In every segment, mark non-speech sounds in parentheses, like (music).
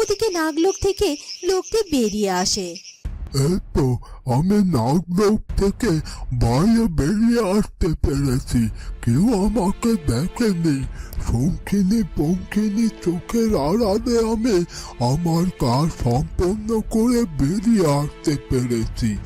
ওদিকে নাগলোক থেকে লোকটি বেরিয়ে আসে। এই তো আমি নাগলোক থেকে বাইরে বেরিয়ে আসতে পেরেছি। কেউ আমাকে দেখেনি। শঙ্কিনী, পঙ্কিনী চোখের আড়ালে আমি আমার কাজ সম্পন্ন করে বেরিয়ে আসতে পেরেছি।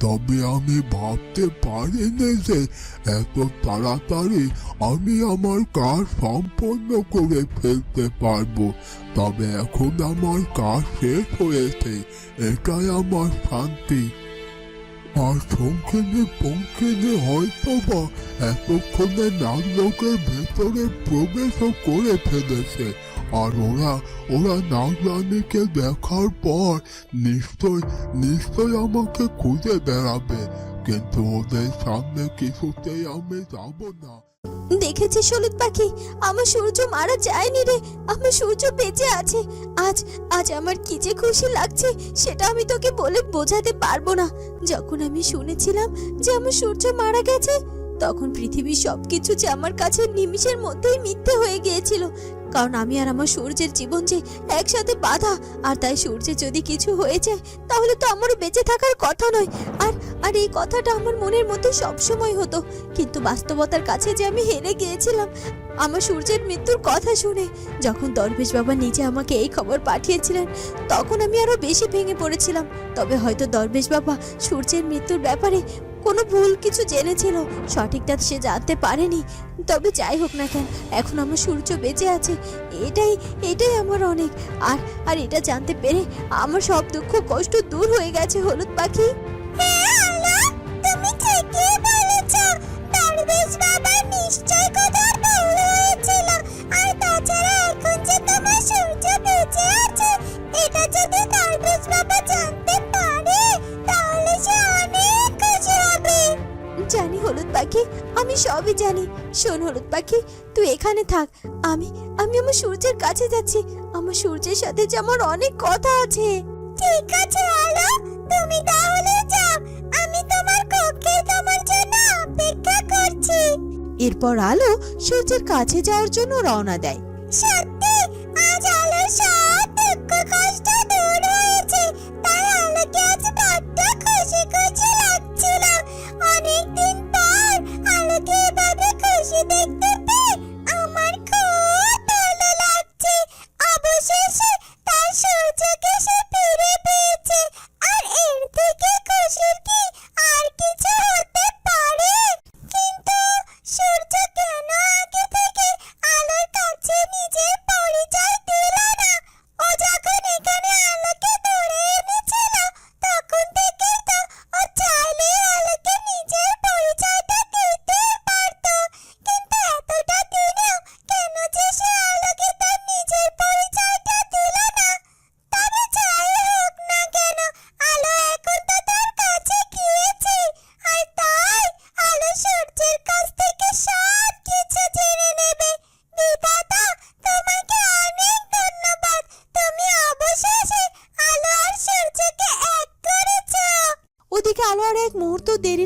তবে আমি ভাবতে পারিনি যে এত তাড়াতাড়ি আমি আমার কাজ সম্পন্ন করে ফেলতে পারব। তবে এখন আমার কাজ শেষ হয়েছে। এটাই আমার শান্তি। আর শঙ্খিনী পঙ্খিনী হয়তো বা এতক্ষণে নাগলোকের ভেতরে প্রবেশও করে ফেলেছে। আর ওরা ওরা নাগরানীকে দেখার পর নিশ্চয় নিশ্চয় আমাকে খুঁজে বেড়াবে। কিন্তু ওদের সামনে কিছুতেই আমি যাব না। দেখেছিস হলুদ পাখি? আমার সূর্য মারা যায়নি রে। আমার সূর্য বেঁচে আছে। আজ আজ আমার কি যে খুশি লাগছে, সেটা আমি তোকে বলে বোঝাতে পারব না। যখন আমি শুনেছিলাম যে আমার সূর্য মারা গেছে, তখন পৃথিবীর সবকিছু যে আমার কাছে নিমিষের মধ্যেই মিথ্যে হয়ে গিয়েছিল। কারণ আমি আর আমার সূর্যের জীবন যে একসাথে বাধা, আর তাই সূর্যের যদি কিছু হয়ে যায়, তাহলে তো আমারও বেঁচে থাকার কথা নয়। আর আর এই কথাটা আমার মনের মধ্যে সবসময় হতো। কিন্তু বাস্তবতার কাছে যে আমি হেরে গিয়েছিলাম, আমার সূর্যের মৃত্যুর কথা শুনে যখন দরবেশ বাবা নিজে আমাকে এই খবর পাঠিয়েছিলেন, তখন আমি আরও বেশি ভেঙে পড়েছিলাম। তবে হয়তো দরবেশ বাবা সূর্যের মৃত্যুর ব্যাপারে কোনো ভুল কিছু জেনেছিল, সঠিকটা সে জানতে পারেনি। তবে যাই হোক না কেন, এখন আমার সূর্য বেঁচে আছে, এটাই এটাই আমার অনেক। আর আর এটা জানতে পেরে আমার সব দুঃখ, কষ্ট দূর হয়ে গেছে, হলুদ পাখি। দরবেশ বাবা নিশ্চয় কোথাও ভুল হয়েছিল। আর তাছাড়া এখন যে তোমার সূর্য বেঁচে আছে এটা যদি দরবেশ বাবা জানতে পারে তাহলে সে অনেক খুশি হবে। জানি হলুদ পাখি আমি সবই জানি। শোন হলুদ পাখি তুই এখানে থাক। আমি আমি আমার সূর্যের কাছে যাচ্ছি। আমার সূর্যের সাথে যে আমার অনেক কথা আছে। ঠিক আছে আলো তুমি তাহলে যাও। এরপর আলো সূর্যের কাছে যাওয়ার জন্য রওনা দেয়। সত্যি? আজ আলো সব দুঃখ, কষ্ট দূর হয়েছে। তাই আলোকে আজ খুশি খুশি লাগছিল। অনেকদিন পর আলোকে এভাবে খুশি দেখতে পেয়ে আমার খুব ভালো লাগছে। অবশেষে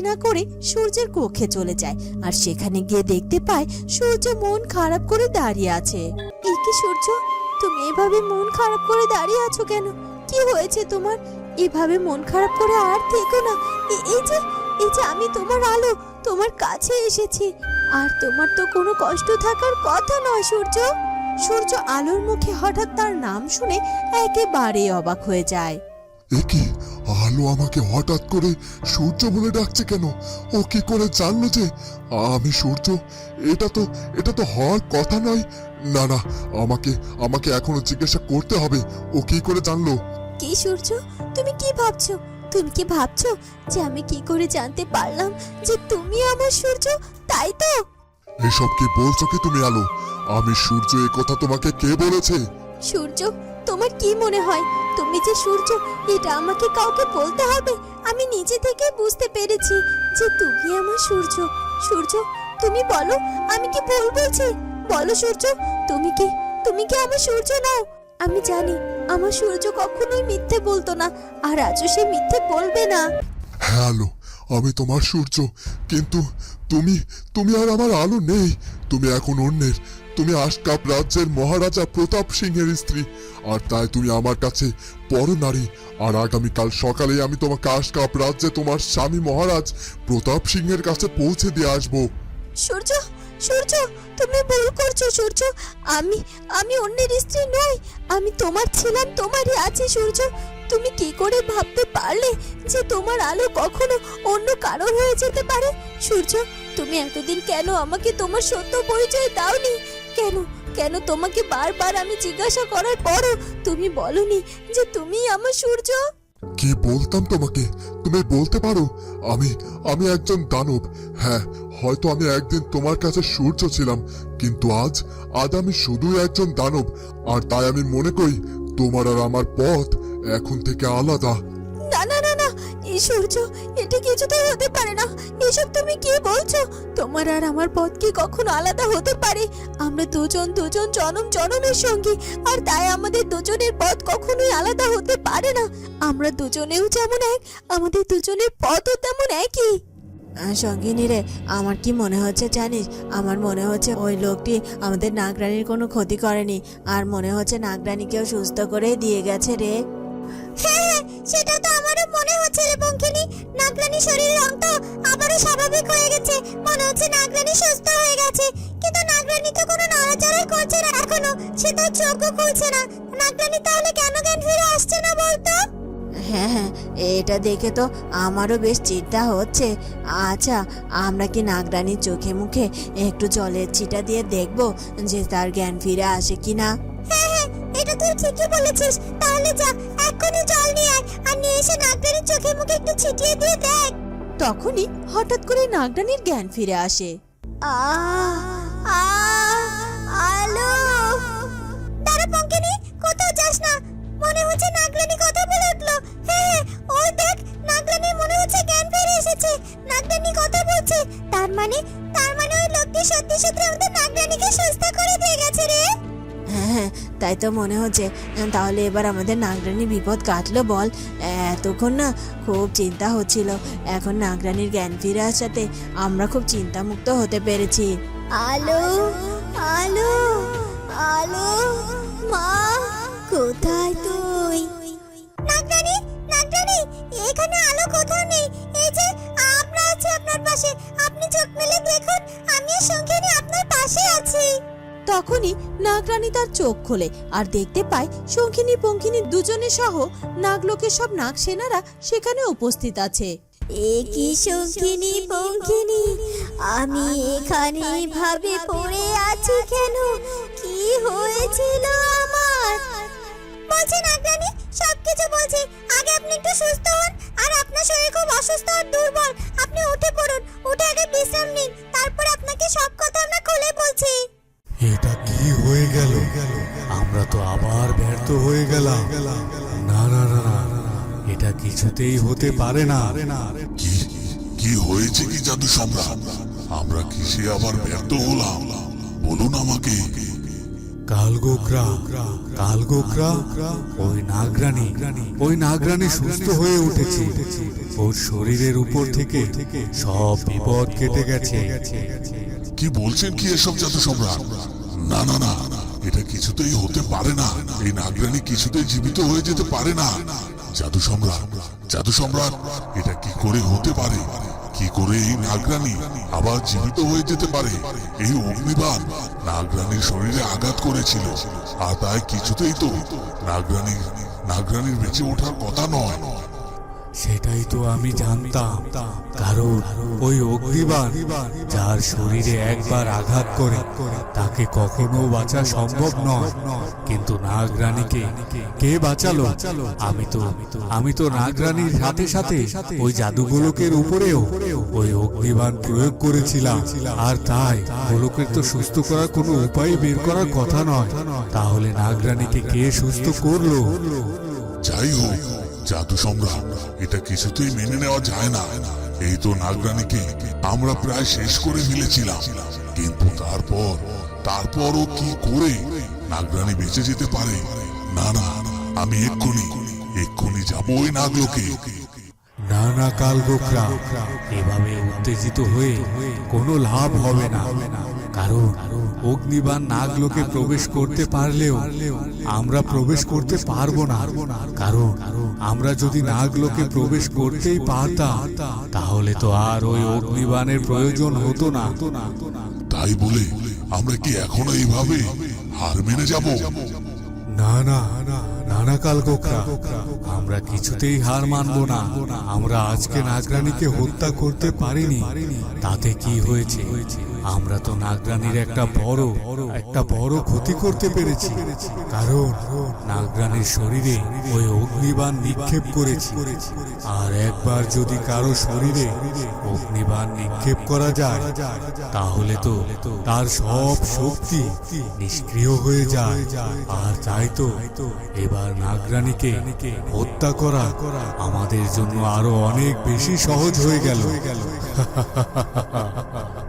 না করে সূর্যের কক্ষে চলে যায় আর সেখানে গিয়ে দেখতে পায় সূর্য মন খারাপ করে দাঁড়িয়ে আছে। এই কি সূর্য? তুমি এভাবে মন খারাপ করে দাঁড়িয়ে আছো কেন? কি হয়েছে তোমার? এভাবে মন খারাপ করে আর থেকো না। এই যে এই যে আমি তোমার আলো, তোমার কাছে এসেছি। আর তোমার তো কোনো কষ্ট থাকার কথা নয় সূর্য। সূর্য আলোর মুখে হঠাৎ তার নাম শুনে একেবারে অবাক হয়ে যায়। এ কি? আলো আমাকে হঠাৎ করে সূর্য বলে ডাকছে কেন? ও কি করে জানলো যে আমি সূর্য? এটা তো এটা তো হওয়ার কথা নয়। না না আমাকে আমাকে এখনও জিজ্ঞাসা করতে হবে। ও কি করে জানলো? কি সূর্য? তুমি কি ভাবছ? তুমি কি ভাবছ যে আমি কি করে জানতে পারলাম যে তুমি আমার সূর্য? তাই তো। এসব কি বলছো কি তুমি আলো? আমি সূর্য এ কথা তোমাকে কে বলেছে? সূর্য তোমার কি মনে হয়? তুমি যে সূর্য, এটা আমাকে কাউকে বলতে হবে? আমি নিজে থেকে বুঝতে পেরেছি যে তুমি আমার সূর্য। সূর্য, তুমি বলো, আমি কি ভুল বলছি? বলো সূর্য, তুমি কি তুমি কি আমার সূর্য নাও? আমি জানি, আমার সূর্য কখনোই মিথ্যে বলতো না, আর আজও সে মিথ্যে বলবে না। হ্যাঁ আলো, আমি তোমার সূর্য, কিন্তু তুমি তুমি আর আমার আলো নেই। তুমি এখন অন্যের তুমি আশকাপ রাজ্যের মহারাজা প্রতাপ সিংহের স্ত্রী। আর তাই তুমি আমার কাছে বড় নারী। আর আগামীকাল সকালে আমি তোমাকে আশকাপ রাজ্যে তোমার স্বামী মহারাজ প্রতাপ সিংহের কাছে পৌঁছে দিয়ে আসব। সূর্য সূর্য, তুমি ভুল করছ সূর্য। আমি আমি অন্যের স্ত্রী নই। আমি তোমার ছিলাম তোমারই আছি সূর্য। তুমি কি করে ভাবতে পারলে যে তোমার আলো কখনো অন্য কারোর হয়ে যেতে পারে? সূর্য, তুমি এতদিন কেন আমাকে তোমার সত্য পরিচয় দাওনি? কেন? কেন তোমাকে বারবার আমি জিজ্ঞাসা করার পরও তুমি বলনি যে তুমি আমার সূর্য? কি বলতাম তোমাকে? তুমি বলতে পারো। আমি আমি একজন দানব। হ্যাঁ হয়তো আমি একদিন তোমার কাছে সূর্য ছিলাম কিন্তু আজ আজ আমি শুধুই একজন দানব। আর তাই আমি মনে করি তোমার আর আমার পথ এখন থেকে আলাদা। না না না সূর্য, এটা কিছুতেই হতে পারে না। এসব তুমি কি বলছো? তোমার আর আমার পথ কি কখনো আলাদা হতে পারে? আমরা দুজন দুজন জনম জনমের সঙ্গী, আর তাই আমাদের দুজনের পথ কখনোই আলাদা হতে পারে না। আমরা দুজনেও যেমন এক, আমাদের দুজনের পথও তেমন একই। সঙ্গিনী রে, আমার কি মনে হচ্ছে জানিস? আমার মনে হচ্ছে ওই লোকটি আমাদের নাগরানির কোনো ক্ষতি করেনি। আর মনে হচ্ছে নাগরানিকেও সুস্থ করে দিয়ে গেছে রে। হ্যাঁ হ্যাঁ সেটা তো আমারও মনে হচ্ছে রে পঙ্কিনী নাগরানি শরীরের রং তো আবারও স্বাভাবিক হয়ে গেছে। মনে হচ্ছে নাগরানি সুস্থ হয়ে গেছে। কিন্তু নাগরানি তো কোনো নড়াচড়াই করছে না এখনও। সে চোখও খুলছে না। নাগরানি তাহলে কেন জ্ঞান ফিরে আসছে না বলতো? হ্যাঁ হ্যাঁ এটা দেখে তো আমারও বেশ চিন্তা হচ্ছে। আচ্ছা আমরা কি নাগরানির চোখে মুখে একটু জলের ছিটা দিয়ে দেখব যে তার জ্ঞান ফিরে আসে কি না হ্যাঁ হ্যাঁ এটা তুই ঠিকই বলেছিস। তাহলে যা এক্ষুনি জল নিয়ে আয় আর নিয়ে এসে নাগরানির চোখে মুখে একটু ছিটিয়ে দিয়ে দেখ। তখনই হঠাৎ করে নাগরানির জ্ঞান ফিরে আসে। আহ! তো মনে হচ্ছে তাহলে এবার আমাদের নাগরানি বিপদ কাটলো বল। এতক্ষণ না খুব চিন্তা হচ্ছিল। এখন নাগরানির জ্ঞান ফিরে আসাতে আমরা খুব চিন্তামুক্ত হতে পেরেছি। আলো আলো আলো মা কোথায় তুই? নাগরানি নাগরানি এখানে আলো কোথাও নেই? এই যে আমরা আছি আপনার পাশে। আপনি চোখ মেলে তখনই নাগরানী তার চোখ খোলে আর দেখতে পায় শঙ্খিনী পঙ্খিনী দুজনে সহ নাগলোকের সব নাগ সেনারা সেখানে উপস্থিত আছে। এ কি সঙ্গিনী পঙ্কিনী? আমি এখানে ভাবে পড়ে আছি কেন? কি হয়েছিল আমার? বলছি নাগরানি, সবকিছু বলছি। আগে আপনি একটু সুস্থ হন আর আপনার শরীর খুব অসুস্থ আর দুর্বল। আপনি উঠে পড়ুন, উঠে আগে বিশ্রাম নিন, তারপর আপনাকে সব কথা আমরা খুলে বলছি। এটা কি হয়ে গেল? আমরা তো আবার ব্যর্থ হয়ে গেলাম। না না না এটা কিছুতেই হতে পারে না। কি কি হয়েছে কি জাদু সম্রাট? আমরা কিসে আবার ব্যর্থ হলাম? বলুন আমাকে। কালগোকরা কালগোকরা ওই নাগরানী ওই নাগরানী সুস্থ হয়ে উঠেছে। ওর শরীরের উপর থেকে সব বিপদ কেটে গেছে। কি বলছেন কি এসব জাদু সম্রাট? না না না। এটা কিছুতেই হতে পারে না। এই নাগরানী কিছুতেই জীবিত হয়ে যেতে পারে না। জাদু সম্রাট জাদু সম্রাট, এটা কি করে হতে পারে? কি করে এই নাগরানী আবার জীবিত হয়ে যেতে পারে? এই অগ্নিবাণ নাগরানীর শরীরে আঘাত করেছিল। আর তাই কিছুতেই তো নাগরানীর নাগরানীর বেঁচে ওঠার কথা নয়। সেটাই তো আমি জানতাম। কারণ ওই অগ্নিবাণ যার শরীরে একবার আঘাত করে, তাকে কখনো বাঁচা সম্ভব নয়। কিন্তু নাগরানীকে কে বাঁচালো? আমি তো আমি তো নাগরানীর সাথে সাথে ওই জাদুগোলকের উপরেও ওই অগ্নিবাণ প্রয়োগ করেছিলাম। আর তাই গোলকের তো সুস্থ করার কোনো উপায় বের করার কথা নয়। তাহলে নাগরানীকে কে সুস্থ করল? যাই হোক জাদু সম্রাট এটা কিছুতেই মেনে নেওয়া যায় না। এই তো নাগরানীকে আমরা প্রায় শেষ করে ফেলেছিলাম। কিন্তু তারপর, তারপরও কি করে নাগরানী বেঁচে যেতে পারে? না না, আমি এক্ষুনি এক্ষুনি যাব ওই নাগলোকে। না না কাল গোকরা এভাবে উত্তেজিত হয়ে কোনো লাভ হবে না। কারণ অগ্নিবান নাগলোকে প্রবেশ করতে পারলেও আমরা প্রবেশ করতে পারব না। কারণ আমরা যদি নাগলোকে প্রবেশ করতেই পারতাম তাহলে তো আর ওই অগ্নিবানের প্রয়োজন হতো না। তাই বলে আমরা কি এখনও এইভাবে হার মেনে যাব? না না নানা কাল গোখরা আমরা কিছুতেই হার মানব না। আমরা আজকে নাগরানীকে হত্যা করতে পারিনি। তাতে কি হয়েছে? আমরা তো নাগরানীর একটা বড় একটা বড় ক্ষতি করতে পেরেছি। কারণ নাগরানির শরীরে ওই অগ্নিবাণ নিক্ষেপ করেছি। আর একবার যদি কারও শরীরে অগ্নিবাণ নিক্ষেপ করা যায়, তাহলে তো তার সব শক্তি নিষ্ক্রিয় হয়ে যায়। আর তাই তো এবার নাগরানীকে হত্যা করা আমাদের জন্য আরও অনেক বেশি সহজ হয়ে গেল। (laughs)